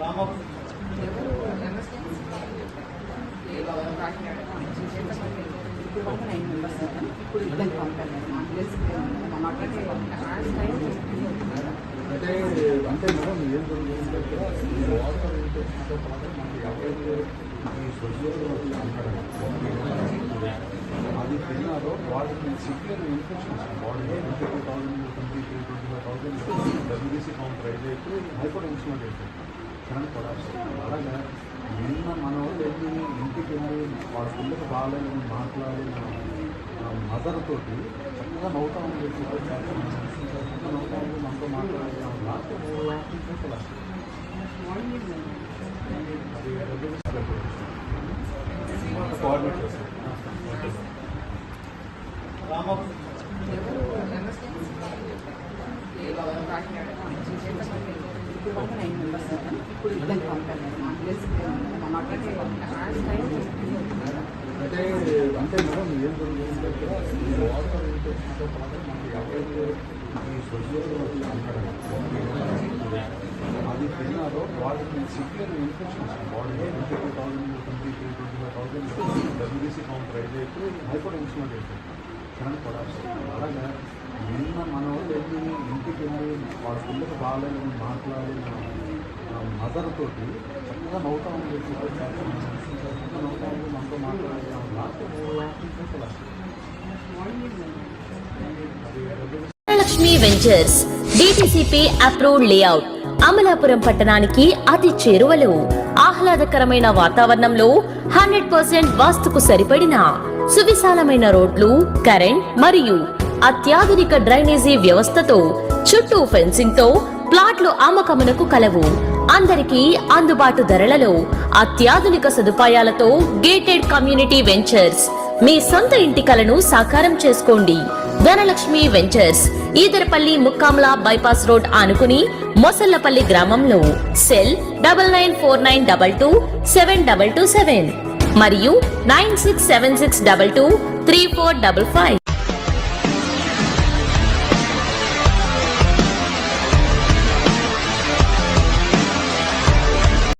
రామ ఇప్పుడు ఇబ్బంది పంపాను అంబులెన్స్ అంటే అంటే మేడం ఏం జరుగుతుందంటే అది తిన్నారో వాళ్ళకి సివియర్ ఇన్ఫెక్షన్స్ బాడీలో twenty thousand twenty twenty five thousand WBC counter అయితే హైపోటెన్షన్ అయితే కరెంట్ కొలాప్స్ అలాగా నిన్న మన వాళ్ళు వెళ్ళి ఇంటికి వెళ్ళి వాళ్ళ పిల్లలు బాగాలేని మాట్లాడి మదర్ తోటి చక్కగా నవ్వుతా ఉంది చక్కగా నవ్వుతా ఉంది మనతో మాట్లాడి కోఆర్డినేట్ చేస్తాం ఇప్పుడు ఇద్దరు పంపాను నాకు తెలిసి మొన్నటికి అంటే అంటే మేడం ఏం జరుగుతుందంటే ఈ వాటర్ ఇన్ఫెక్షన్తో పాటు మనకి ఎవరైతే ఈ సొసైటీ అది తిన్నారో వాళ్ళకి సివియర్ ఇన్ఫెక్షన్స్ బాడీలో twenty two thousand twenty three twenty five thousand WBC count rise అయిపోయి హైపర్ ఇన్సులిన్ కూడా కరెంట్ అలాగా నిన్న మన వాళ్ళు వెళ్ళి ఇంటికి వెళ్ళి వాళ్ళ పిల్లలకు బాగాలేని మాట్లాడి మదర్ తోటి చక్కగా నవ్వుతా ఉంది చక్కగా నవ్వుతా ఉంది మనతో మాట్లాడి last ventures DTCP approved layout Amalapuram పట్టణానికి అతి చేరువలో ఆహ్లాదకరమైన వాతావరణంలో హండ్రెడ్ పర్సెంట్ వాస్తుకు సరిపడిన సువిశాలమైన రోడ్లు కరెంట్ మరియు అత్యాధునిక డ్రైనేజీ వ్యవస్థతో చుట్టూ ఫెన్సింగ్తో ప్లాట్లు అమ్మకమునకు కలవు. అందరికీ అందుబాటు ధరలలో అత్యాధునిక సదుపాయాలతో గేటెడ్ కమ్యూనిటీ వెంచర్స్. మీ సొంత ఇంటి కలను సాకారం చేసుకోండి. Dhanalakshmi ventures Edarapalli Mukkamala bypass road ఆనుకుని మొసల్లపల్లి గ్రామంలో. Cell double nine four nine double two seven double two seven. మరియు nine six seven six double two three four double five.